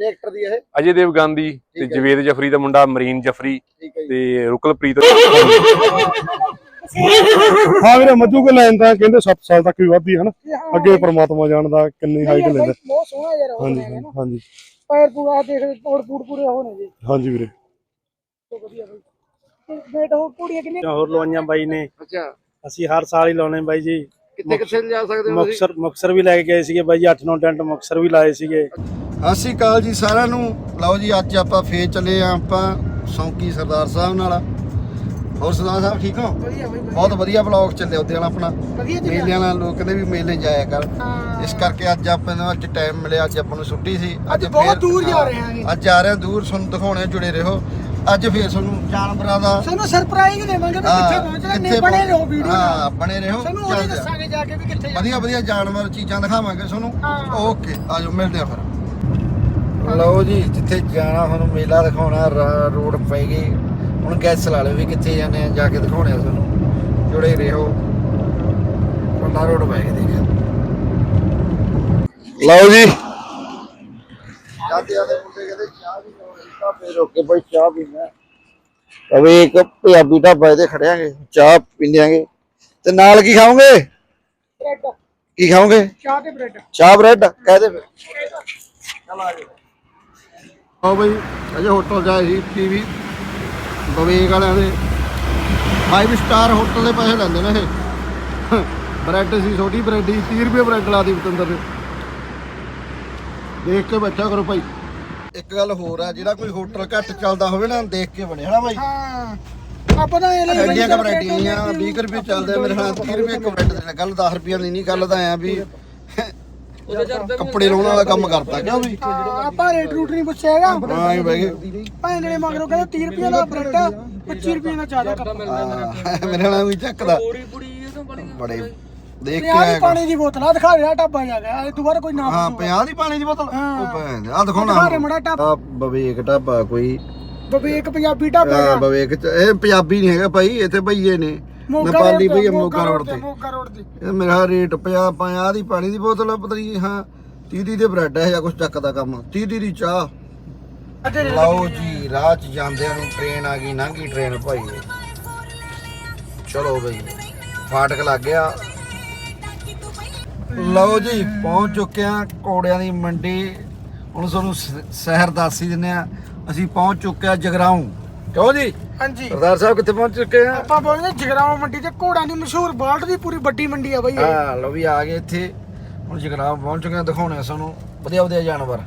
ਕਿਹੜੇ ਐਕਟਰ ਦੀ ਇਹ? ਅਜੇ ਦੇਵ ਗਾਂਧੀ ਤੇ। ਜਵੇਦ ਜਫਰੀ ਦਾ ਮੁੰਡਾ ਮਰੀਨ ਜਫਰੀ ਠੀਕ ਹੈ ਜੀ। ਤੇ ਰੁਕਲਪ੍ਰੀਤ ਹਾਂ? ਵੀਰੇ ਮੱਜੂ ਕੇ ਲੈਣ ਤਾਂ ਕਹਿੰਦੇ 7 ਸਾਲ ਤੱਕ ਵੀ ਵੱਧਦੀ ਹੈ ਨਾ। ਅੱਗੇ ਪ੍ਰਮਾਤਮਾ ਜਾਣਦਾ ਕਿੰਨੀ ਹਾਈਟ ਲੈਂਦਾ। ਬਹੁਤ ਸੋਹਣਾ ਯਾਰ ਉਹ ਹਾਂਜੀ ਹੈ ਨਾ। ਹਾਂਜੀ। ਪੈਰ ਪੂਰਾ ਦੇਖ ਤੋੜ ਪੂੜ ਪੂਰੇ ਹੋਣੇ ਜੀ। ਹਾਂਜੀ ਵੀਰੇ। ਬਹੁਤ ਵਧੀਆ ਬਾਈ। ਤੇ ਬੇਟ ਉਹ ਕੁੜੀਆਂ ਕਿੰਨੇ ਹੋਰ ਲਵਾਈਆਂ ਬਾਈ ਨੇ। ਅੱਛਾ। ਅਸੀਂ ਹਰ ਸਾਲ ਹੀ ਲਾਉਣੇ ਬਾਈ ਜੀ। ਕਿੱਥੇ ਕਿੱਥੇ ਜਾ ਸਕਦੇ ਹੋ ਤੁਸੀਂ? ਮੁਕਸਰ ਮੁਕਸਰ ਵੀ ਲੈ ਕੇ ਗਏ ਸੀਗੇ ਬਾਈ ਜੀ 8-9 ਟੈਂਟ ਮੁਕਸਰ ਵੀ ਲਾਏ ਸੀਗੇ। ਸਤਿ ਸ਼੍ਰੀ ਅਕਾਲ ਜੀ ਸਾਰਿਆਂ ਨੂੰ। ਲਓ ਜੀ ਅੱਜ ਆਪਾਂ ਫੇਰ ਚੱਲੇ ਆ ਆਪਾਂ ਸੌਂਕੀ ਸਰਦਾਰ ਸਾਹਿਬ ਨਾਲ। ਹੋਰ ਸਰਦਾਰ ਸਾਹਿਬ ਠੀਕ ਹੋ? ਬਹੁਤ ਵਧੀਆ ਬਲੌਗ ਚੱਲਿਆ ਉਹਦੇ ਨਾਲ ਆਪਣਾ। ਮੇਲਿਆਂ ਨਾਲ ਲੋਕ ਕਹਿੰਦੇ ਵੀ ਮੇਲੇ ਜਾਇਆ ਕਰ। ਇਸ ਕਰਕੇ ਅੱਜ ਆਪਾਂ ਨੂੰ ਅੱਜ ਟਾਈਮ ਮਿਲਿਆ ਅੱਜ ਆਪਾਂ ਨੂੰ ਛੁੱਟੀ ਸੀ। ਅੱਜ ਬਹੁਤ ਦੂਰ ਜਾ ਰਹੇ ਹਾਂ। ਅੱਜ ਜਾ ਰਹੇ ਹਾਂ ਦੂਰ ਤੁਹਾਨੂੰ ਦਿਖਾਉਣੇ ਜੁੜੇ ਰਹੋ। ਅੱਜ ਫੇਰ ਤੁਹਾਨੂੰ ਜਾਨਵਰਾਂ ਦਾ ਸਾਨੂੰ ਸਰਪ੍ਰਾਈਜ਼ ਦੇਵਾਂਗੇ ਵੀ ਕਿੱਥੇ ਪਹੁੰਚਣਾ ਨੇ ਬਣੇ ਰਹੋ ਵੀਡੀਓ ਹਾਂ ਬਣੇ ਰਹੋ ਸਾਨੂੰ ਉਹ। ਦੱਸਾਂਗੇ ਜਾ ਕੇ ਵੀ ਕਿੱਥੇ। ਵਧੀਆ ਵਧੀਆ ਜਾਨਵਰ ਚੀਜ਼ਾਂ ਦਿਖਾਵਾਂਗੇ ਤੁਹਾਨੂੰ। ਓਕੇ ਆਜੋ ਮਿਲਦੇ ਆ ਫਿਰ। ਲਓ ਜੀ ਜਿੱਥੇ ਜਾਣਾ ਤੁਹਾਨੂੰ ਮੇਲਾ ਦਿਖਾਉਣਾ ਰੋਡ ਪੈ ਗਈ। ਹੁਣ ਗੈਸ ਲਾ ਲਿਓ ਵੀ ਕਿੱਥੇ ਜਾਂਦੇ ਆ ਜਾ ਕੇ ਦਿਖਾਉਣੇ ਆ ਤੁਹਾਨੂੰ ਜੁੜੇ ਰਹੋ। ਪੱਲਾ ਰੋਡ ਪੈ ਗਈ ਦੇਖਿਆ ਲਓ ਜੀ। ਜਾਂਦੇ ਆਦੇ ਮੁੰਡੇ ਕਹਿੰਦੇ ਚਾਹ ਵੀ ਲਓ ਫੇਰ ਰੁਕ ਭਾਈ ਚਾਹ ਪੀਣਾ ਅਵੇ ਇੱਕ ਪੰਜਾਬੀ ਢਾਬਾ ਇਹਦੇ ਖੜਿਆਂਗੇ ਚਾਹ ਪੀਂਦੇਾਂਗੇ ਤੇ ਨਾਲ ਕੀ ਖਾਓਗੇ? ਬ੍ਰੈਡ। ਕੀ ਖਾਓਗੇ? ਚਾਹ ਤੇ ਬ੍ਰੈਡ। ਚਾਹ ਬ੍ਰੈਡ। ਕਹਿ ਦੇ ਫਿਰ। ਚਲ ਆ ਜਾਓ। ਆਓ ਬਈ ਅਜੇ ਹੋਟਲ ਜਾਏ ਸੀ ਟੀਵੀ ਬਵੇਗ ਵਾਲਿਆਂ ਦੇ। 5 ਸਟਾਰ ਹੋਟਲ ਦੇ ਪੈਸੇ ਲੈਂਦੇ ਨੇ ਇਹ। ਬ੍ਰੈਡ ਸੀ ਛੋਟੀ ਬ੍ਰੈਡ ਸੀ 30 ਰੁਪਏ ਬ੍ਰੈਡ ਲਾਦੀ ਬਤੰਦਰ ਨੇ ਦੇਖ ਕੇ ਬੈਠਾ ਕਰੋ ਭਾਈ। ਇੱਕ ਗੱਲ ਹੋਰ ਆ ਜਿਹੜਾ ਕੋਈ ਹੋਟਲ ਘੱਟ ਚੱਲਦਾ ਹੋਵੇ ਨਾ ਦੇਖ ਕੇ ਬਣੇ ਹਨਾ ਭਾਈ ਹਾਂ। ਆਪਾਂ ਤਾਂ ਇਹ ਲਈ ਬ੍ਰੈਡੀਆਂ 20 ਰੁਪਏ ਚੱਲਦੇ ਮੇਰੇ ਨਾਲ 30 ਰੁਪਏ ਇੱਕ ਬ੍ਰੈਡ ਦੇ ਗੱਲ 10 ਰੁਪਏ ਦੀ ਨਹੀਂ ਗੱਲ ਤਾਂ ਆ ਵੀ ਕੱਪੜੇ ਲਾਉਣ ਵਾਲਾ ਕੰਮ ਕਰਤਾ ਕਿਉਂ ਵੀ? ਆਪਾਂ ਰੇਟ ਰੂਟ ਨਹੀਂ ਪੁੱਛਿਆ ਹੈਗਾ ਹਾਂ ਇਹ ਬਹਿ ਗਏ। ਭਾਂ ਜਿਹੜੇ ਮਗਰੋਂ ਕਹਿੰਦੇ 30 ਰੁਪਏ ਦਾ ਬ੍ਰੈਡ 25 ਰੁਪਏ ਦਾ ਜ਼ਿਆਦਾ ਕੱਪ। ਹਾਂ, ਮੇਰੇ ਨਾਲ ਵੀ ਚੱਕਦਾ। ਬੜੇ ਦੇਖ ਕੇ ਆਇਆ। ਪਾਣੀ ਦੀ ਬੋਤਲ ਆ ਦਿਖਾ ਰਿਹਾ ਢਾਬਾ ਜਾ ਗਿਆ ਇਹ ਦੁਬਾਰਾ ਕੋਈ ਨਾ ਹਾਂ 50 ਦੀ ਪਾਣੀ ਦੀ ਬੋਤਲ? ਹਾਂ। ਉਹ ਭੈਣ ਆ ਦਿਖਾਉਣਾ ਦਿਖਾ ਰਿਹਾ ਮੜਾ ਢਾਬਾ। ਆ ਬਵੇਕ ਢਾਬਾ ਕੋਈ। ਬਬੇਕ ਪੰਜਾਬੀ ਢਾਬਾ ਆ ਹੈਗਾ। ਬਵੇਕ ਚ ਇਹ ਪੰਜਾਬੀ ਨਹੀਂ ਹੈਗਾ ਭਾਈ ਇੱਥੇ ਭਈਏ ਨੇ। ਨੇਪਾਲੀ ਭਈਏ ਮੋਗਾ ਰੋਡ ਤੇ ਮੋਗਾ ਰੋਡ ਤੇ। ਇਹ ਮੇਰਾ ਰੇਟ ਪਿਆ 50 ਦੀ ਪਾਣੀ ਦੀ ਬੋਤਲ ਪਤਾ ਨਹੀਂ ਹਾਂ 30 ਦੀ ਬ੍ਰੈਡ ਹੈ ਜਾਂ ਕੁਝ ਚੱਕਦਾ ਕੰਮ। 30 ਦੀ ਦੀ ਚਾਹ। ਲਓ ਜੀ ਰਾਹ ਚ ਜਾਂਦਿਆਂ ਨੂੰ ਟ੍ਰੇਨ ਆ ਗਈ ਲੰਘੀ ਟ੍ਰੇਨ ਭਾਈ। ਚਲੋ ਬਈ ਫਾਟਕ ਲੱਗ ਗਿਆ। ਲਓ ਜੀ ਪਹੁੰਚ ਚੁੱਕੇ ਆ ਕੋੜਿਆਂ ਦੀ ਮੰਡੀ। ਹੁਣ ਤੁਹਾਨੂੰ ਸ਼ਹਿਰ ਦੱਸ ਹੀ ਦਿੰਨੇ ਆ ਅਸੀਂ ਪਹੁੰਚ ਚੁੱਕੇ ਆ ਜਗਰਾਉਂ। ਕਿਉਂ ਜੀ? ਹਾਂਜੀ। ਸਰਦਾਰ ਸਾਹਿਬ ਕਿੱਥੇ ਪਹੁੰਚ ਚੁੱਕੇ ਆ? ਆਪਾਂ ਬੋਲਦੇ ਜਗਰਾਉਂ ਮੰਡੀ ਤੇ। ਘੋੜਾਂ ਦੀ ਮਸ਼ਹੂਰ ਬਾਲਟ ਦੀ ਪੂਰੀ ਵੱਡੀ ਮੰਡੀ ਆ ਬਈ ਇਹ। ਹਾਂ ਲਓ ਵੀ ਆ ਗਏ ਇੱਥੇ। ਹੁਣ ਜਗਰਾਉਂ ਪਹੁੰਚ ਚੁੱਕੇ ਆ ਦਿਖਾਉਣੇ ਆ ਤੁਹਾਨੂੰ ਵਧੀਆ ਵਧੀਆ ਜਾਨਵਰ।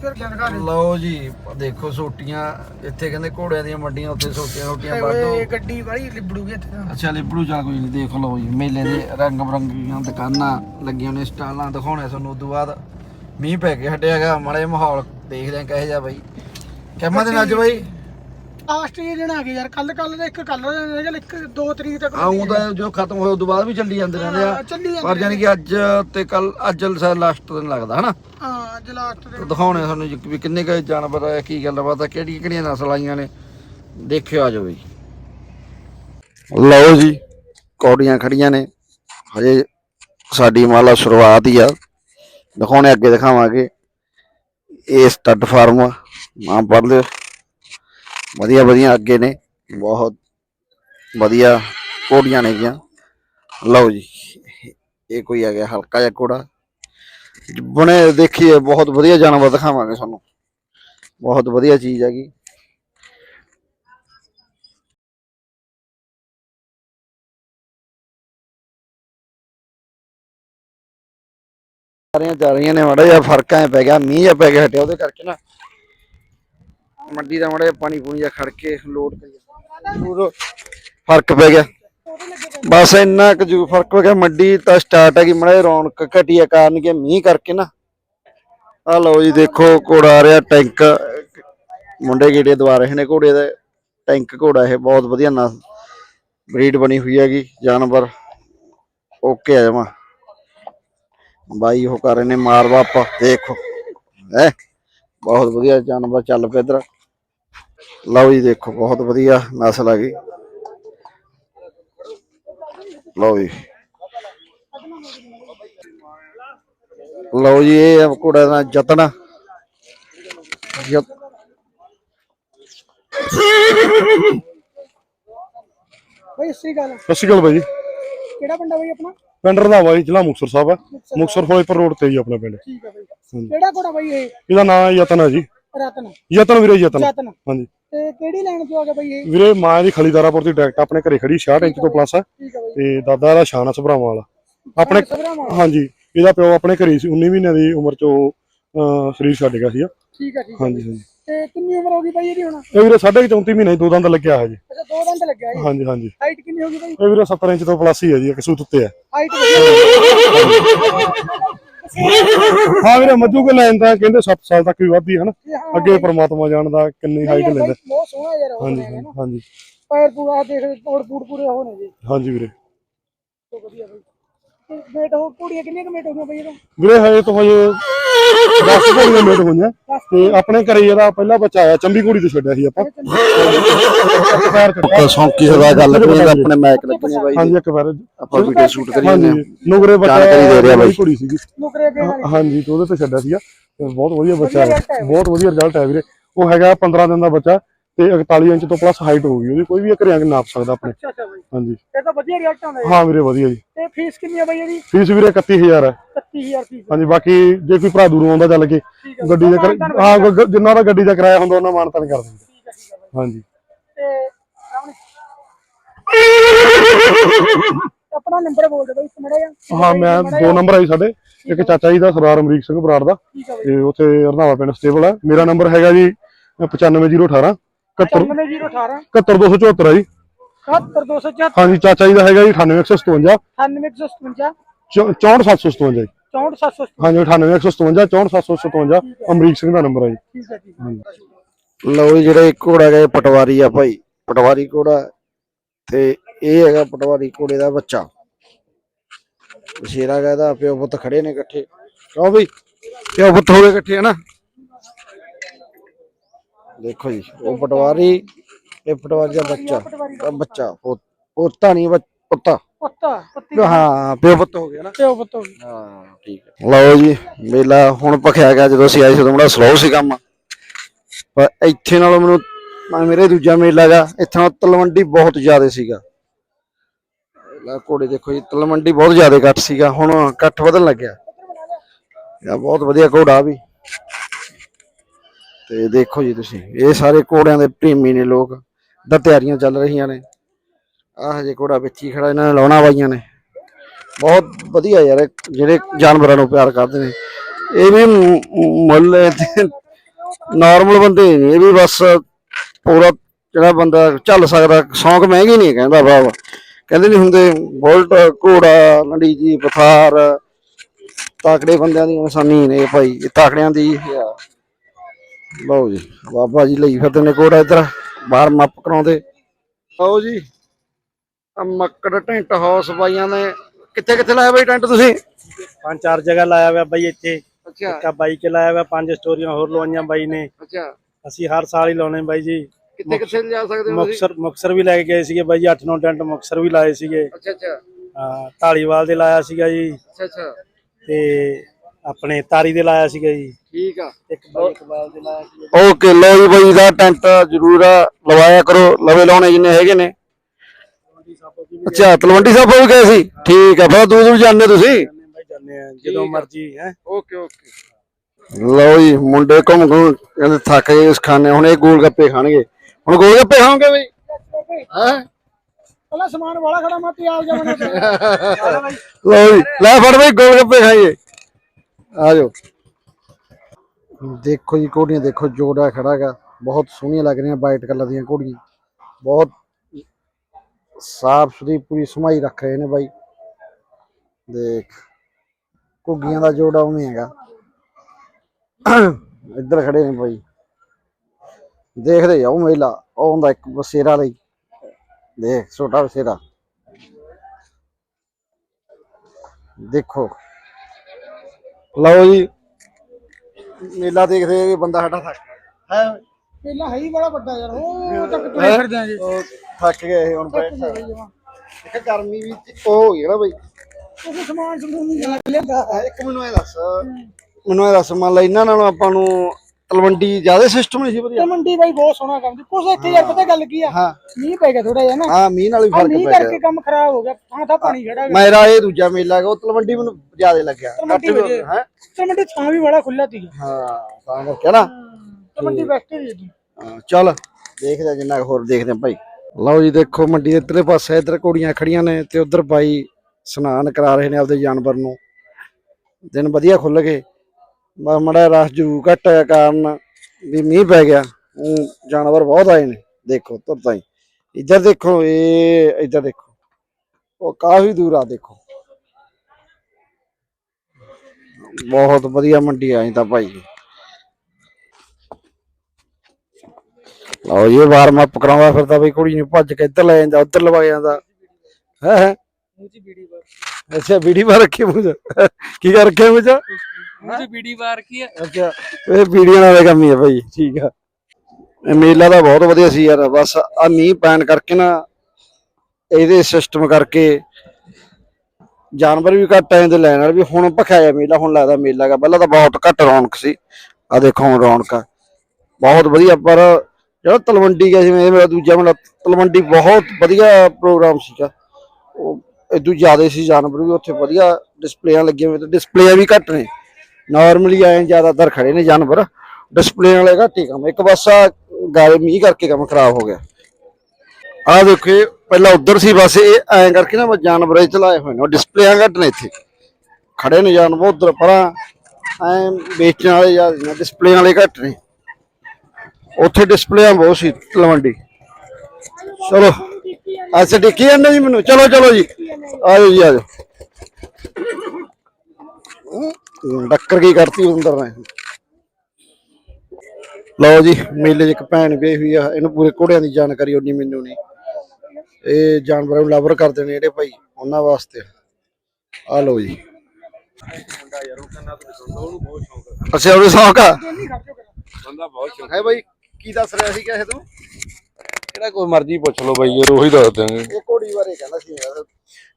ਫਿਰ ਜਨਗਾ ਦੇ ਲਓ ਜੀ ਦੇਖੋ ਸੋਟੀਆਂ। ਇੱਥੇ ਕਹਿੰਦੇ ਘੋੜਿਆਂ ਦੀਆਂ ਮੰਡੀਆਂ ਉੱਥੇ ਸੋਟੀਆਂ ਸੋਟੀਆਂ ਓਏ ਗੱਡੀ ਵਾਲੀ ਲਿਬੜੂਗੀ ਇੱਥੇ। ਤਾਂ। ਅੱਛਾ ਲਿਬੜੂ ਚੱਲ ਕੋਈ ਨਹੀਂ ਦੇਖ ਲਓ ਜੀ। ਮੇਲੇ ਦੇ ਰੰਗ ਬਰੰਗੀਆਂ ਦੁਕਾਨਾਂ ਲੱਗੀਆਂ ਨੇ ਸਟਾਲਾਂ ਦਿਖਾਉਣੇ ਤੁਹਾਨੂੰ ਉਦੋਂ ਬਾਅਦ। ਮੀਂਹ ਪੈ ਕੇ ਹਟਿਆਗਾ ਮਾੜੇ ਮਾਹੌਲ ਦੇਖਦੇ ਆ ਕਹੇ ਜਾ ਬਾਈ। ਕਿੰਨਾ ਦਿਨ ਅੱਜ ਬਾਈ? ਆਸਟ੍ਰੇਲੀਆ ਦਿਨ ਆ ਗਏ ਯਾਰ ਕੱਲ ਕੱਲ ਦਾ ਇੱਕ ਕੱਲ ਦਾ ਦਿਨ ਹੈਗਾ ਇੱਕ 2 ਤਰੀਕ ਤੱਕ ਆਉਂ ਤਾਂ ਜੋ ਖਤਮ ਹੋਇਆ ਉਦੋਂ ਬਾਅਦ ਵੀ ਚੱਲੀ ਜਾਂਦੇ ਰਹਿੰਦੇ ਹਾਂ, ਆ ਚੱਲੀ ਜਾਂਦੇ ਪਰ ਜਾਨੀ ਕਿ ਅੱਜ ਤੇ ਕੱਲ ਅੱਜ ਸਾਡਾ ਲਾਸਟ ਦਿਨ ਲੱਗਦਾ ਹਨਾ? ਹਾਂ ਅੱਜ ਲਾਸਟ ਤੇ ਦੇ ਦਿਖਾਉਣੇ ਆ ਤੁਹਾਨੂੰ ਵੀ ਕਿੰਨੇ ਕੁ ਜਾਨਵਰ ਆ ਕੀ ਗੱਲਬਾਤ ਆ ਕਿਹੜੀਆਂ ਕਿਹੜੀਆਂ ਨਸਲ ਆਈਆਂ ਨੇ। ਦੇਖਿਓ ਆ ਜਾਓ ਜੀ ਲਓ ਜੀ ਕੌੜੀਆਂ ਖੜੀਆਂ ਨੇ। ਹਜੇ ਸਾਡੀ ਮਾਲਾ ਸ਼ੁਰੂਆਤ ਹੀ ਆ। ਦਿਖਾਉਣੇ ਅੱਗੇ ਦਿਖਾਵਾਂਗੇ। ਇਹ ਸਟੱਡ ਫਾਰਮ ਆ। ਮਾਂ ਪੜ ਲਿਓ। ਵਧੀਆ ਵਧੀਆ ਅੱਗੇ ਨੇ। ਬਹੁਤ ਵਧੀਆ ਕੋੜੀਆਂ ਨੇ ਗਿਆ। ਲਓ ਜੀ, ਇਹ ਕੋਈ ਆ ਗਿਆ ਹਲਕਾ ਜਿਹਾ ਕੋੜਾ ਬਣੇ ਦੇਖੀਏ, ਬਹੁਤ ਵਧੀਆ ਜਾਨਵਰ ਦਿਖਾਵਾਂਗੇ ਤੁਹਾਨੂੰ। ਬਹੁਤ ਵਧੀਆ ਚੀਜ਼ ਹੈਗੀ। ਸਾਰੀਆਂ ਜਾ ਰਹੀਆਂ ਨੇ, ਮਾੜਾ ਜਿਹਾ ਫ਼ਰਕ ਐ ਪੈ ਗਿਆ, ਮੀਂਹ ਜਿਹਾ ਪੈ ਗਿਆ ਹਟਿਆ, ਉਹਦੇ ਕਰਕੇ ਨਾ ਮੰਡੀ ਦਾ ਮਾੜਾ ਜਿਹਾ ਪਾਣੀ ਪੂਣੀ ਜਿਹਾ ਖੜ ਕੇ ਲੋਡ ਕਰੀ ਫ਼ਰਕ ਪੈ ਗਿਆ। ਬਸ ਇੰਨਾ ਕੁ ਜੂ ਫ਼ਰਕ ਹੋ ਗਿਆ। ਮੰਡੀ ਤਾਂ ਸਟਾਰਟ ਹੈਗੀ, ਮਾੜਾ ਜਿਹਾ ਰੌਣਕ ਘਟੀ ਆ ਕਾਰਨ ਕਿ ਮੀਂਹ ਕਰਕੇ ਨਾ। ਆ ਲਓ ਜੀ, ਦੇਖੋ ਘੋੜਾ ਆ ਰਿਹਾ, ਟੈਂਕ। ਮੁੰਡੇ ਗੇੜੇ ਦਵਾ ਰਹੇ ਨੇ ਘੋੜੇ ਦਾ। ਟੈਂਕ ਘੋੜਾ ਇਹ ਬਹੁਤ ਵਧੀਆ ਨਾ। ਬਰੀਡ ਬਣੀ ਹੋਈ ਹੈਗੀ, ਜਾਨਵਰ। ਓਕੇ ਆ ਜਮਾ। ਬਾਈ ਉਹ ਕਰ ਰਹੇ ਨੇ ਮਾਰ ਵਾਪ ਦੇਖੋ। ਹੈ? ਬਹੁਤ ਵਧੀਆ ਜਾਨਵਰ ਚੱਲ ਪਿਆ ਇਧਰ। ਲਓ ਜੀ ਦੇਖੋ ਬਹੁਤ ਵਧੀਆ ਨਸਲ ਆ ਗਈ। ਲਓ ਜੀ। ਲਓ ਜੀ ਇਹ ਆ ਘੋੜਾ ਦਾ ਜਤਨ ਜਦ ਬਈ ਸਹੀ ਗੱਲ ਸਤਿ ਸ਼੍ਰੀ ਅਕਾਲ ਬਾਈ ਜੀ। ਕਿਹੜਾ ਪਿੰਡ ਆ ਬਈ ਆਪਣਾ? ਪਿੰਡ ਰੰਧਾਵਾ ਜੀ ਜ਼ਿਲ੍ਹਾ ਮੁਕਤਸਰ ਸਾਹਿਬ ਹੈ ਮੁਕਤਸਰ। ਫਿਰੋਜ਼ਪੁਰ ਰੋਡ ਤੇ ਜੀ ਆਪਣਾ ਪਿੰਡ। ਠੀਕ ਆ ਬਈ। ਕਿਹੜਾ ਘੋੜਾ ਬਈ ਇਹ? ਇਹਦਾ ਨਾਮ ਯਤਨ ਹੈ ਜੀ। ਰਤਨ। ਯਤਨ ਵੀਰੇ ਯਤਨ। ਹਾਂਜੀ। ਤੇ ਕਿਹੜੀ ਲਾਈਨ ਤੋਂ ਆ ਗਿਆ ਬਈ ਇਹ? ਵੀਰੇ ਮਾਂ ਦੀ ਖਲੀਦਾਰਾਪੁਰ ਦੀ ਡਾਇਰੈਕਟ ਆਪਣੇ ਘਰੇ ਖੜੀ 66 ਇੰਚ ਤੋਂ ਪਲੱਸ ਠੀਕ ਆ ਬਈ। ਤੇ ਦਾਦਾ ਦਾ ਸ਼ਾਨ ਆ ਸਭਰਾਵਾਂ ਵਾਲਾ। ਆਪਣੇ ਹਾਂਜੀ ਇਹਦਾ ਪਿਓ ਆਪਣੇ ਘਰੇ ਸੀ 19 ਮਹੀਨਿਆਂ ਦੀ ਉਮਰ ਚ ਉਹ ਸਰੀਰ ਛੱਡ ਗਿਆ ਸੀਗਾ ਠੀਕ ਆ ਠੀਕ ਆ। ਹਾਂਜੀ ਹਾਂਜੀ। ਤੇ ਕਿੰਨੀ ਉਮਰ ਹੋ ਗਈ ਬਈ ਇਹਦੀ ਹੁਣ? ਇਹ ਵੀਰੇ ਸਾਢੇ ਕੁ 34 ਮਹੀਨੇ ਦੋ ਦੰਦ ਲੱਗਿਆ ਹੈ ਜੀ ਅੱਛਾ ਦੋ ਦੰਦ ਲੱਗਿਆ ਹਾਂਜੀ ਹਾਂਜੀ। ਹਾਈਟ ਕਿੰਨੀ ਹੋ ਗਈ ਬਈ? ਇਹ ਵੀਰੇ 70 ਇੰਚ ਤੋਂ ਪਲੱਸ ਹੀ ਹੈ ਜੀ ਇੱਕ ਸੂਤ ਉੱਤੇ ਹੈ ਹਾਈਟ ਹਾਂ ਵੀਰੇ ਮੱਧੂ ਕੇ ਲਾਈਨ ਤਾਂ ਕਹਿੰਦੇ 7 ਸਾਲ ਤੱਕ ਵੀ ਵੱਧਦੀ ਹੈ ਨਾ ਅੱਗੇ ਪ੍ਰਮਾਤਮਾ ਜਾਣਦਾ ਕਿੰਨੀ ਹਾਈਟ ਲੈਂਦਾ। ਬਹੁਤ ਸੋਹਣਾ ਯਾਰ ਹਾਂਜੀ ਹਾਂਜੀ। ਪੈਰ ਪੂਰਾ ਦੇਖ ਪੋੜ ਪੂੜ ਪੂਰੇ ਹੋਣੇ ਜੀ। ਹਾਂਜੀ ਵੀਰੇ। ਵਧੀਆ ਬਈ। ਮੇਟ ਹੋ ਕੁੜੀਆਂ ਕਿੰਨੀਆਂ ਕੁ ਮੇਟ ਹੋ ਗਈਆਂ ਬਈ ਇਹਦਾ? ਵੀਰੇ ਹਜੇ ਤੋਂ ਹਜੇ 10 ਘੋੜੀਆਂ ਮੇਟ ਹੋਈਆਂ। ਤੇ ਆਪਣੇ ਘਰੇ ਜਿਹੜਾ ਪਹਿਲਾ ਬੱਚਾ ਆਇਆ ਚੰਬੀ ਘੋੜੀ ਤੋਂ ਛੱਡਿਆ ਸੀ ਆਪਾਂ। ਪੈਰ ਕੱਟਾ ਸੌਂਕੀ ਸਦਾ ਗੱਲ ਕਰੀ ਜਾਂਦਾ ਆਪਣੇ ਮੈਕ ਲੱਗਣੇ ਬਾਈ ਹਾਂਜੀ ਇੱਕ ਪੈਰ ਆਪਾਂ ਵੀਡੀਓ ਸ਼ੂਟ ਕਰੀ ਜਾਂਦੇ ਹਾਂਜੀ ਹਾਂ ਨੁਗਰੇ ਬੱਚਾ ਦੇ ਰਿਹਾ ਬਾਈ। ਘੋੜੀ ਸੀਗੀ। ਅੱਗੇ ਨਾਲ ਹਾਂਜੀ ਤੇ ਉਹਦੇ ਤੇ ਛੱਡਿਆ ਸੀਗਾ। ਤੇ ਬਹੁਤ ਵਧੀਆ ਬੱਚਾ ਬਹੁਤ ਵਧੀਆ ਰਿਜ਼ਲਟ ਹੈ ਵੀਰੇ। ਉਹ ਹੈਗਾ 15 ਦਿਨ ਦਾ ਬੱਚਾ। ਤੇ 41 ਇੰਚ ਤੋਂ ਪਲੱਸ ਹਾਈਟ ਹੋਊਗੀ ਉਹਦੀ ਕੋਈ ਵੀ ਘਰੇ ਆ ਕੇ ਨਾਪ ਸਕਦਾ ਆਪਣੇ। ਅੱਛਾ ਅੱਛਾ ਬਈ। ਹਾਂਜੀ। ਇਹ ਤਾਂ ਵਧੀਆ ਰਿਜ਼ਲਟ ਆਉਂਦਾ ਹਾਂ ਵੀਰੇ ਵਧੀਆ ਜੀ। ਤੇ ਫੀਸ ਕਿੰਨੀ ਆ ਬਈ ਇਹਦੀ? ਫੀਸ ਵੀਰੇ 31000 ਹੈ 31000 ਫੀਸ ਹਾਂਜੀ ਬਾਕੀ ਜੇ ਕੋਈ ਭਰਾ ਦੂਰੋਂ ਆਉਂਦਾ ਚੱਲ ਕੇ ਗੱਡੀ ਦਾ ਹਾਂ ਜਿੰਨਾ ਦਾ ਗੱਡੀ ਦਾ ਕਿਰਾਇਆ ਹੁੰਦਾ ਉਹਨਾਂ ਮਾਨਤਾਨ ਕਰ ਦਿੰਦੇ। ਹਾਂਜੀ। ਤੇ ਸਾਹਮਣੇ ਆਪਣਾ ਨੰਬਰ ਬੋਲ ਦੇ ਬਈ ਮੜਾ ਜਾ ਹਾਂ ਮੈਂ ਦੋ ਨੰਬਰ ਆਈ ਸਾਡੇ। ਇੱਕ ਚਾਚਾ ਜੀ ਦਾ ਸਰਦਾਰ ਅਮਰੀਕ ਸਿੰਘ ਬਰਾੜ ਦਾ। ਤੇ ਉੱਥੇ ਰਨਾਵਾ ਪਿੰਡ ਸਟੇਬਲ ਹੈ ਮੇਰਾ ਨੰਬਰ ਹੈਗਾ ਜੀ 95018 71 99018 71274 ਹੈ ਜੀ। 77274 ਹਾਂਜੀ ਚਾਚਾ ਜੀ ਦਾ ਹੈਗਾ ਜੀ 98157 9857 64757 ਜੀ। 64757 ਹਾਂਜੀ 98157 64757 ਅਮਰੀਕ ਸਿੰਘ ਦਾ ਨੰਬਰ ਹੈ ਜੀ। ਠੀਕ ਹੈ ਜੀ ਲਓ ਜੀ ਜਿਹੜਾ ਇੱਕ ਘੋੜਾ ਹੈਗਾ ਪਟਵਾਰੀ ਆ ਭਾਈ। ਪਟਵਾਰੀ ਘੋੜਾ ਤੇ ਇਹ ਹੈਗਾ ਪਟਵਾਰੀ ਘੋੜੇ ਦਾ ਬੱਚਾ। ਬਸ਼ੇਰਾ ਹੈਗਾ ਇਹਦਾ ਪਿਓ ਪੁੱਤ ਖੜੇ ਨੇ ਇਕੱਠੇ। ਕਿਉਂ ਬਈ ਪਿਓ ਪੁੱਤ ਹੋ ਗਏ ਇਕੱਠੇ ਹਨਾ? ਦੇਖੋ ਜੀ ਉਹ ਪਟਵਾਰੀ ਇਹ ਪਟਵਾਰੀ ਦਾ ਬੱਚਾ ਬੱਚਾ ਪੋ- ਪੋਤਾ ਨਹੀਂ ਬੱਚ- ਪੁੱਤਾ। ਪੁੱਤ ਪੁੱਤੀ ਹਾਂ ਪਿਓ ਪੁੱਤ ਹੋ ਗਿਆ ਨਾ। ਪਿਓ ਪੁੱਤ ਹੋ ਠੀਕ ਹੈ। ਲਓ ਜੀ ਮੇਲਾ ਹੁਣ ਭਖਿਆ ਗਿਆ ਜਦੋਂ ਅਸੀਂ ਆਏ ਸੀ ਉਦੋਂ ਬੜਾ ਸਲੋ ਸੀ ਕੰਮ। ਪਰ ਇੱਥੇ ਨਾਲੋਂ ਮੈਨੂੰ ਮੈਂ ਮੇਰੇ ਦੂਜਾ ਮੇਲਾ ਗਾ ਇੱਥੇ ਨਾਲੋਂ ਤਲਵੰਡੀ ਬਹੁਤ ਜ਼ਿਆਦਾ ਸੀਗਾ। ਲਾ ਘੋੜੇ ਦੇਖੋ ਜੀ ਤਲਵੰਡੀ ਬਹੁਤ ਜ਼ਿਆਦਾ ਇਕੱਠ ਸੀਗਾ ਹੁਣ ਇਕੱਠ ਵਧਣ ਲੱਗਿਆ। ਇਹ ਬਹੁਤ ਵਧੀਆ ਘੋੜਾ ਵੀ। ਤੇ ਦੇਖੋ ਜੀ ਤੁਸੀਂ, ਇਹ ਸਾਰੇ ਘੋੜਿਆਂ ਦੇ ਪ੍ਰੇਮੀ ਨੇ ਲੋਕ ਦਾ ਤਿਆਰੀਆਂ ਚੱਲ ਰਹੀਆਂ ਨੇ। ਆਹ ਹਜੇ ਘੋੜਾ ਵਿੱਚ ਹੀ ਖੜਾ, ਇਹਨਾਂ ਨੇ ਲਾਉਣਾ ਵਾਈਆਂ ਨੇ। ਬਹੁਤ ਵਧੀਆ ਯਾਰ, ਜਿਹੜੇ ਜਾਨਵਰਾਂ ਨੂੰ ਪਿਆਰ ਕਰਦੇ ਨੇ। ਇਹ ਵੀ ਮ- ਮੁੱਲ ਨਾਰਮਲ ਬੰਦੇ ਨੇ, ਇਹ ਵੀ ਬਸ ਪੂਰਾ ਜਿਹੜਾ ਬੰਦਾ ਚੱਲ ਸਕਦਾ, ਸ਼ੌਂਕ ਮਹਿੰਗੀ ਨਹੀਂ ਕਹਿੰਦਾ ਬਾਬਾ ਕਹਿੰਦੇ ਨਹੀਂ ਹੁੰਦੇ, ਬੋਲਟ, ਘੋੜਾ ਲੰਡੀ ਜੀ ਪਥਾਰ, ਤਾਕੜੇ ਬੰਦਿਆਂ ਦੀ ਨਿਸ਼ਾਨੀ ਨੇ ਭਾਈ, ਇਹ ਤਾਕੜਿਆਂ ਦੀ ਆ। ਲਓ ਜੀ ਬਾਬਾ ਜੀ ਲਈ ਫਿਰਦੇ ਨੇ ਘੋੜਾ ਇੱਧਰ ਬਾਹਰ ਮੱਪ ਕਰਾਉਂਦੇ। ਲਓ ਜੀ ਆ ਮੱਕੜ ਟੈਂਟ ਹਾਊਸ ਬਾਈਆਂ ਨੇ। ਕਿੱਥੇ ਕਿੱਥੇ ਲਾਇਆ ਬਈ ਟੈਂਟ ਤੁਸੀਂ? ਪੰਜ ਚਾਰ ਜਗ੍ਹਾ ਲਾਇਆ ਹੋਇਆ ਬਾਈ ਇੱਥੇ। ਅੱਛਾ। ਇੱਕ ਬਾਈ ਕੇ ਲਾਇਆ ਹੋਇਆ ਪੰਜ ਸਟੋਰੀਆਂ ਹੋਰ ਲਵਾਈਆਂ ਬਾਈ ਨੇ। ਅੱਛਾ। ਅਸੀਂ ਹਰ ਸਾਲ ਹੀ ਲਾਉਣੇ ਬਾਈ ਜੀ। ਕਿੱਥੇ ਕਿੱਥੇ ਜਾ ਸਕਦੇ ਹੋ ਮੁਕਸਰ ਮੁਕਸਰ ਵੀ ਲੈ ਕੇ ਗਏ ਸੀਗੇ ਬਾਈ ਜੀ 8-9 ਟੈਂਟ ਮੁਕਸਰ ਵੀ ਲਾਏ ਸੀਗੇ। ਅੱਛਾ ਅੱਛਾ। ਹਾਂ ਢਾਲੀਵਾਲ ਦੇ ਲਾਇਆ ਸੀਗਾ ਜੀ। ਅੱਛਾ ਅੱਛਾ। ਤੇ ਆਪਣੇ ਤਾਰੀ ਦੇ ਲਾਇਆ ਸੀਗਾ ਜੀ। ਠੀਕ ਆ। ਇੱਕ ਬਾਈ ਇਕਬਾਲ ਦੇ ਲਾਇਆ ਸੀਗਾ। ਓਕੇ ਲੋ ਜੀ ਬਾਈ ਦਾ ਟੈਂਟ ਜ਼ਰੂਰ ਲਵਾਇਆ ਕਰੋ ਲਵੇ ਲਾਉਣੇ ਜਿੰਨੇ ਹੈਗੇ ਨੇ। ਅੱਛਾ ਤਲਵੰਡੀ ਸਾਹਿਬ ਵੀ ਗਏ ਸੀ? ਠੀਕ ਆ ਫਿਰ ਦੂਰ ਦੂਰ ਜਾਂਦੇ ਤੁਸੀਂ? ਜਾਂਦੇ ਆ ਜਦੋਂ ਮਰਜ਼ੀ ਹੈ। Okay okay. ਲਓ ਜੀ ਮੁੰਡੇ ਘੁੰਮ ਘੁੰਮ ਕਹਿੰਦੇ ਥੱਕ ਗਏ ਇਸ ਖਾਣੇ ਹੁਣ ਇਹ ਗੋਲ ਗੱਪੇ ਖਾਣਗੇ। ਹੁਣ ਗੋਲ ਗੱਪੇ ਖਾਓਗੇ ਬਈ? ਹੈ? ਪਹਿਲਾਂ ਸਮਾਨ ਵਾਲਾ ਖੜਾ ਮੈਂ ਪਿਆਲ ਜਾਵਾਂਗੇ ਲਓ ਜੀ ਲੈ ਫੜ ਬਈ ਗੋਲ ਗੱਪੇ ਖਾਈਏ। ਆ ਜਾਓ। ਦੇਖੋ ਜੀ ਘੋੜੀਆਂ, ਦੇਖੋ ਜੋੜਾ ਖੜਾ ਬਹੁਤ ਸੋਹਣੀਆਂ ਲੱਗ ਰਹੀਆਂ ਵਾਈਟ ਕਲਰ ਦੀਆਂ ਘੋੜੀਆਂ। ਬਹੁਤ ਸਾਫ਼ ਸੁਥਰੀ, ਪੂਰੀ ਸਮਾਈ ਰੱਖ ਰਹੇ ਨੇ ਬਾਈ। ਦੇਖ, ਘੁੱਗੀਆਂ ਦਾ ਜੋੜਾ ਉਵੇਂ ਹੈਗਾ। ਇੱਧਰ ਖੜੇ ਨੇ ਬਾਈ। ਦੇਖਦੇ ਜਾਓ ਮੇਲਾ ਉਹ ਹੁੰਦਾ ਇੱਕ ਬਸੇਰਾ ਲਈ। ਦੇਖ, ਛੋਟਾ ਬਸੇਰਾ ਦੇਖੋ। ਲਓ ਜੀ। ਮੇਲਾ ਦੇਖਦੇ ਆ ਵੀ ਬੰਦਾ ਸਾਡਾ ਥੱਕ ਹੈ? ਪਹਿਲਾਂ ਹੈ ਹੀ ਬੜਾ ਵੱਡਾ ਯਾਰ ਉਹ ਤੱਕ ਤੁਰੇ ਫਿਰਦੇ ਆ ਜੀ? ਉਹ ਥੱਕ ਗਏ ਇਹ ਹੁਣ ਬੈਠਾ ਜਮਾਂ। ਇੱਕ ਗਰਮੀ ਵੀ ਉਹ ਹੋ ਗਈ ਨਾ ਬਈ। ਤੁਸੀਂ ਸਮਾਨ ਸਮੂਨ ਨਹੀਂ ਲੈਂਦਾ। ਇੱਕ ਮੈਨੂੰ ਇਹ ਦੱਸ ਮੈਨੂੰ ਇਹ ਦੱਸ ਮੰਨ ਲਾ ਇਹਨਾਂ ਨਾਲੋਂ ਆਪਾਂ ਨੂੰ ਤਲਵੰਡੀ ਜ਼ਿਆਦਾ ਸਿਸਟਮ ਨਹੀਂ ਸੀ ਵਧੀਆ। ਤੇ ਮੰਡੀ ਬਾਈ ਬਹੁਤ ਸੋਹਣਾ ਕੰਮ ਸੀ। ਕੁਛ ਇੱਥੇ ਯਾਰ ਪਤਾ ਗੱਲ ਕੀ ਆ? ਹਾਂ। ਮੀਂਹ ਪੈ ਗਿਆ ਥੋੜਾ ਜਿਹਾ ਨਾ। ਹਾਂ ਮੀਂਹ ਨਾਲ ਵੀ ਆਹ ਫ਼ਰਕ ਮੀਂਹ ਪੈ ਕਰਕੇ ਗਿਆ ਕੰਮ ਖਰਾਬ ਹੋ ਗਿਆ। ਥਾਂ ਥਾਂ ਪਾਣੀ ਖੜਾ ਗਿਆ ਮੇਰਾ ਇਹ ਦੂਜਾ ਮੇਲਾ ਹੈਗਾ ਉਹ ਤਲਵੰਡੀ ਮੈਨੂੰ ਜ਼ਿਆਦਾ ਲੱਗਿਆ। ਤਲਵੰਡੀ ਵਧੀਆ। ਹੈ। ਤੇ ਮੰਡੀ ਥਾਂ ਵੀ ਬੜਾ ਖੁੱਲਾ ਸੀ ਹਾਂ ਤਾਂ ਕਰਕੇ ਨਾ। ਤੇ ਮੰਡੀ ਬੈਸਟ ਹੀ ਸੀ ਹਾਂ, ਚੱਲ ਦੇਖਦੇ ਹਾਂ ਜਿੰਨਾ ਕੁ ਹੋਰ ਦੇਖਦੇ ਹਾਂ ਭਾਈ। ਲਓ ਜੀ ਦੇਖੋ ਮੰਡੀ ਦੇ ਇੱਧਰਲੇ ਪਾਸੇ ਇੱਧਰ ਕੁੜੀਆਂ ਖੜੀਆਂ ਨੇ ਤੇ ਉਧਰ ਬਾਈ ਇਸ਼ਨਾਨ ਕਰਾ ਰਹੇ ਨੇ ਆਪਦੇ ਜਾਨਵਰ ਨੂੰ। ਦਿਨ ਵਧੀਆ ਖੁੱਲ ਗਏ। ਮੜਾ ਰਸ਼ ਜੂ ਘਟ ਕਾਰਨ ਵੀ ਮੀਂਹ ਪੈ ਗਿਆ। ਊਂ ਜਾਨਵਰ ਬਹੁਤ ਆਏ ਨੇ, ਦੇਖੋ ਤੁਰਦਾ ਹੀ ਇੱਧਰ ਦੇਖੋ, ਇਹ ਇੱਧਰ ਦੇਖੋ। ਉਹ ਕਾਫੀ ਦੂਰ ਆ, ਦੇਖੋ। ਬਹੁਤ ਵਧੀਆ ਮੰਡੀ ਆਈ ਤਾਂ ਭਾਈ। ਲਓ ਜੀ ਵਾਰਮ ਅਪ ਕਰਾਉਂਦਾ ਫਿਰਦਾ ਬਈ ਕੁੜੀ ਨੂੰ ਭੱਜ ਕੇ ਇੱਧਰ ਲੈ ਜਾਂਦਾ, ਉੱਧਰ ਲਵਾ ਜਾਂਦਾ। ਹੈ ਹੈ? ਮੂੰਹ ਬੀੜੀ ਬਾਰ ਰੱਖੀ ਮੂੰਹ 'ਚ। ਕੀ ਕਰ ਰੱਖਿਆ ਮੂੰਹ 'ਚ? ਮੂੰਹ ਬੀੜੀ ਬਾਰ ਕੀ ਆ। ਅੱਛਾ ਇਹ ਬੀੜੀਆਂ ਵਾਲਾ ਕੰਮ ਹੀ ਹੈ ਭਾਈ ਠੀਕ ਆ। ਇਹ ਮੇਲਾ ਤਾਂ ਬਹੁਤ ਵਧੀਆ ਸੀ ਯਾਰ ਬਸ ਆ ਮੀਂਹ ਪੈਣ ਕਰਕੇ ਨਾ ਇਹਦੇ ਸਿਸਟਮ ਕਰਕੇ ਜਾਨਵਰ ਵੀ ਘੱਟ ਆਏ ਤੇ ਲੈਣ ਵਾਲੇ ਵੀ ਹੁਣ ਭਖਿਆ ਮੇਲਾ ਹੁਣ ਲੱਗਦਾ ਮੇਲਾ ਗਾ। ਪਹਿਲਾਂ ਤਾਂ ਬਹੁਤ ਘੱਟ ਰੌਣਕ ਸੀ। ਆ ਦੇਖੋ ਹੁਣ ਰੌਣਕ ਆ। ਬਹੁਤ ਵਧੀਆ ਪਰ ਜਿਹੜਾ ਤਲਵੰਡੀ ਗਿਆ ਇਹ ਮੇਰਾ ਦੂਜਾ ਮੇਲਾ ਤਲਵੰਡੀ ਬਹੁਤ ਵਧੀਆ ਪ੍ਰੋਗਰਾਮ ਸੀਗਾ। ਉਹ ਇਦੋਂ ਜ਼ਿਆਦਾ ਸੀ ਜਾਨਵਰ ਵੀ ਉੱਥੇ ਵਧੀਆ ਡਿਸਪਲੇਆਂ ਲੱਗੀਆਂ ਹੋਈਆਂ ਤੇ ਡਿਸਪਲੇਆਂ ਵੀ ਘੱਟ ਨੇ। ਨਾਰਮਲੀ ਆਏ ਜ਼ਿਆਦਾਤਰ ਖੜੇ ਨੇ ਜਾਨਵਰ। ਡਿਸਪਲੇ ਵਾਲੇ ਘੱਟ ਹੀ ਕੰਮ। ਇੱਕ ਬਸ ਗਾਲੇ ਮੀਂਹ ਕਰਕੇ ਕੰਮ ਖਰਾਬ ਹੋ ਗਿਆ। ਆ ਦੇਖੋ, ਪਹਿਲਾਂ ਉਧਰ ਸੀ ਬਸ, ਇਹ ਐਂ ਕਰਕੇ ਨਾ ਜਾਨਵਰ ਇਹ ਚਲਾਏ ਹੋਏ ਨੇ। ਡਿਸਪਲੇਆਂ ਘੱਟ ਨੇ ਇੱਥੇ। ਖੜੇ ਨੇ ਜਾਨਵਰ ਉਧਰ ਪਰਾਂ। ਐਂ ਵੇਚਣ ਵਾਲੇ ਜਾਂ ਡਿਸਪਲੇ ਵਾਲੇ ਘੱਟ ਨੇ। ਉੱਥੇ ਡਿਸਪਲੇਆਂ ਬਹੁਤ ਸੀ ਤਲਵੰਡੀ ਚਲੋ। ਅੱਛਾ ਟਿੱਕੀ ਜਾਂਦੇ ਜੀ ਮੈਨੂੰ। ਚਲੋ ਚਲੋ ਜੀ। ਆਜੋ ਜੀ ਆਜੋ। ਡੱਕਰ ਕੀ ਕਰਤੀ ਅੰਦਰ ਨੇ। ਲਓ ਜੀ ਮੇਲੇ 'ਚ ਇੱਕ ਭੈਣ ਵੇਖ ਹੋਈ ਆ। ਇਹਨੂੰ ਪੂਰੇ ਘੋੜਿਆਂ ਦੀ ਜਾਣਕਾਰੀ ਉਨੀ ਮੈਨੂੰ ਨਹੀਂ ਇਹ ਜਾਨਵਰਾਂ ਨੂੰ ਲਵਰ ਕਰਦੇ ਨੇ ਜਿਹੜੇ ਭਾਈ ਉਹਨਾਂ ਵਾਸਤੇ। ਆ ਲਓ ਜੀ। ਅੱਛਾ ਉਹਦੇ ਸ਼ੌਕ ਆ। ਬੰਦਾ ਬਹੁਤ ਸ਼ੌਕ ਹੈ ਭਾਈ ਕੀ ਦੱਸ ਰਿਹਾ ਸੀ ਕਿਹ ਤੂੰ? ਜਿਹੜਾ ਕੋਈ ਮਰਜ਼ੀ ਪੁੱਛ ਲਓ ਬਾਈ ਯਾਰ ਉਹੀ ਦੱਸ ਦਿਆਂਗੇ। ਇਹ ਘੋੜੀ ਬਾਰੇ ਕਹਿੰਦਾ ਸੀ ਯਾਰ।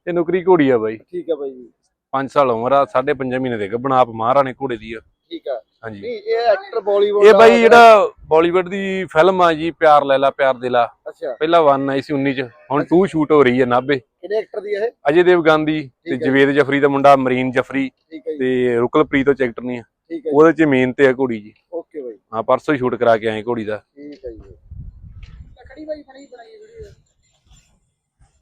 ਇਹ ਨੌਕਰੀ ਘੋੜੀ ਆ ਬਾਈ। ਠੀਕ ਆ ਬਾਈ ਜੀ। 5 ਸਾਲ ਉਮਰ ਆ 5.5 ਮਹੀਨੇ ਦੇ ਗੱਭਣ ਆਪ ਮਹਾਰਾਣੇ ਘੋੜੇ ਦੀ ਆ। ਠੀਕ ਆ। ਹਾਂਜੀ। ਇਹ ਐਕਟਰ ਬਾਲੀਵੁੱਡ ਇਹ ਬਾਈ ਜਿਹੜਾ ਬਾਲੀਵੁੱਡ ਦੀ ਫਿਲਮ ਆ ਜੀ ਪਿਆਰ ਲੈ ਲਾ ਪਿਆਰ ਦੇ ਲਾ। ਅੱਛਾ। ਪਹਿਲਾ 1 ਆਈ ਸੀ 19 ਚ ਹੁਣ 2 ਸ਼ੂਟ ਹੋ ਰਹੀ ਹੈ ਨਾਭੇ ਕਿਹੜੇ ਐਕਟਰ ਦੀ ਇਹ? ਅਜੇ ਦੇਵਗਨ ਦੀ ਤੇ। ਜਵੇਦ ਜਫਰੀ ਦਾ ਮੁੰਡਾ ਮਰੀਨ ਜਫਰੀ ਤੇ ਰੁਕਲਪ੍ਰੀਤ ਉਹ ਚੈਕਟਰ ਨਹੀਂ ਆ। ਉਹਦੇ ਚ ਮੇਨ ਤੇ ਆ ਘੋੜੀ ਜੀ। Okay bye. ਹਾਂ ਪਰਸੋਂ ਹੀ ਸ਼ੂਟ ਕਰਾ ਕੇ ਆਏ ਘੋੜੀ ਦਾ। ਠੀਕ ਹੈ ਜੀ। ਲੱਕੜੀ ਬਾਈ ਬਣੀ ਬਣਾਈ ਵੀਡੀਓ